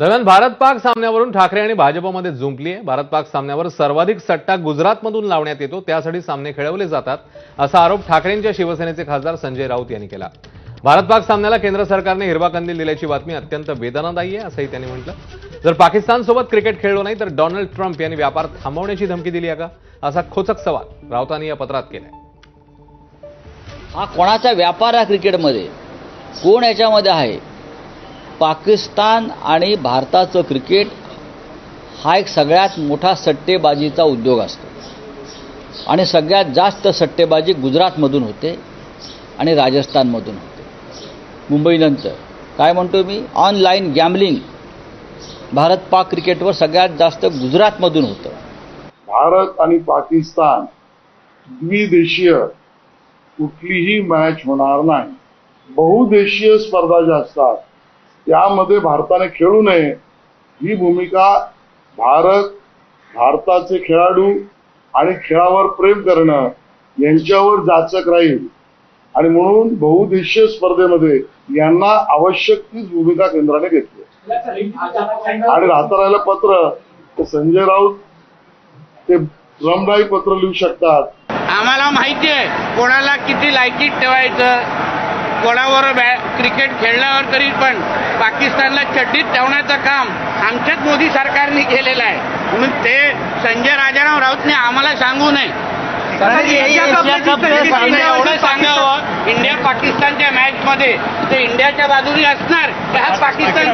दरम्यान भारत पाक सामन्यावरून ठाकरे आणि भाजपमध्ये जुंपली आहे. भारत पाक सामन्यावर सर्वाधिक सट्टा गुजरातमधून लावण्यात येतो. त्यासाठी सामने खेळवले जातात असा आरोप ठाकरेंच्या शिवसेनेचे खासदार संजय राऊत यांनी केला. भारत पाक सामन्याला केंद्र सरकारने हिरवा कंदील दिल्याची बातमी अत्यंत वेदनादायी आहे असंही त्यांनी म्हटलं. जर पाकिस्तानसोबत क्रिकेट खेळलो नाही तर डोनाल्ड ट्रम्प यांनी व्यापार थांबवण्याची धमकी दिली आहे का? असा खोचक सवाल राऊतांनी या पत्रात केलाय. हा कोणाचा व्यापार आहे क्रिकेटमध्ये? कोण याच्यामध्ये आहे? पाकिस्तान आणि भारताचं क्रिकेट हा एक सगळ्यात मोठा सट्टेबाजीचा उद्योग असतो. आणि सगळ्यात जास्त सट्टेबाजी गुजरातमधून होते आणि राजस्थानमधून होते. मुंबईनंतर काय म्हणतो मी? ऑनलाईन गॅमलिंग भारत पाक क्रिकेटवर सगळ्यात जास्त गुजरातमधून होतं. भारत आणि पाकिस्तान द्विदेशीय कुठलीही मॅच होणार नाही. बहुदेशीय स्पर्धा ज्या असतात त्यामध्ये भारताने खेळू नये. ही भूमिका भारत भारताचे खेळाडू आणि खेळावर प्रेम करणं यांच्यावर जाचक राहील. आणि म्हणून बहुदेशीय स्पर्धेमध्ये यांना आवश्यक तीच भूमिका केंद्राने घेतली आणि राहता राहिलं पत्र संजय राऊत ते रमदाई पत्र लिहू शकतात. आम्हाला माहिती आहे कोणाला किती लायकीत ठेवायचं? कोणावर बॅ क्रिकेट खेळल्यावर तरी पण पाकिस्तानला चड्डीत ठेवण्याचं काम आमच्याच मोदी सरकारने केलेलं आहे. म्हणून ते संजय राजाराम राऊतने आम्हाला सांगू नये. एवढं सांगावं. इंडिया पाकिस्तानच्या मॅच मध्ये ते इंडियाच्या बाजूने असणार त्या पाकिस्तानच्या